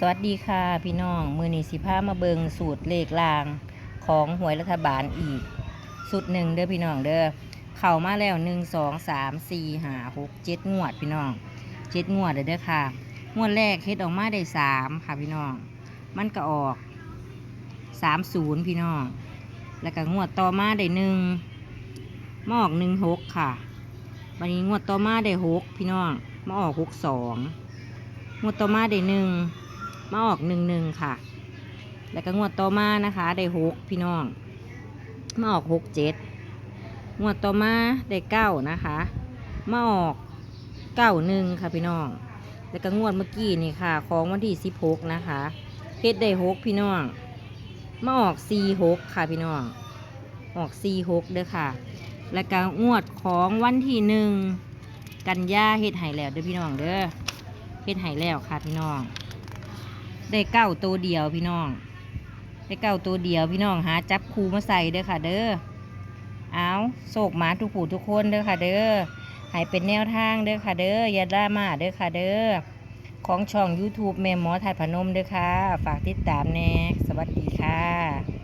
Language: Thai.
สวัสดีค่ะพี่น้องมือนีสิพามาเบิงสูตรเลขลางของหวยรัฐบาลอีกสุดหนึ่งเด้อพี่น้องเด้อเข้ามาแล้วหนึ่งสองสามสี่ห้าหกเจ็ดงวดพี่น้องเจ็ดงวดเด้อค่ะ งวดแรกเฮ็ดออกมาได้สามค่ะพี่น้อง มันก็ออกสามศูนย์พี่น้อง แล้วก็งวดต่อมาได้หนึ่งมาออกหนึ่งหกค่ะวันนี้งวดต่อมาได้หกพี่น้องมาออกหกสองงวดต่อมาได้หนึ่ง มาออกหนึ่งหนึ่งค่ะ แล้วก็งวดต่อมานะคะได้หกพี่น้อง มาออกหกเจ็ดงวดต่อมาได้เก้านะคะ มาออกเก้าหนึ่งค่ะพี่น้อง แล้วก็งวดเมื่อกี้นี่ค่ะ ของวันที่สิบหกนะคะเฮ็ดได้หกพี่น้อง มาออกสี่หกค่ะพี่น้อง ออกสี่หกเด้อค่ะ แล้วก็งวดของวันที่หนึ่งกันยาเฮ็ดไห้แล้วเด้อพี่น้องเด้อเฮ็ดไห้แล้วค่ะพี่น้อง ได้เก้าตัวเดียวพี่น้อง ได้เก้าตัวเดียวพี่น้องหาจับคูมาใส่เด้อค่ะ เด้อเอาโศกหมาทุกผู้ทุกคนเด้อค่ะ เด้อให้เป็นแนวทางเด้อค่ะ เด้ออย่าดราม่าเด้อค่ะเด้อของช่อง YouTube แม่หมอถ่ายพนมเด้อค่ะ ฝากติดตามแน่สวัสดีค่ะ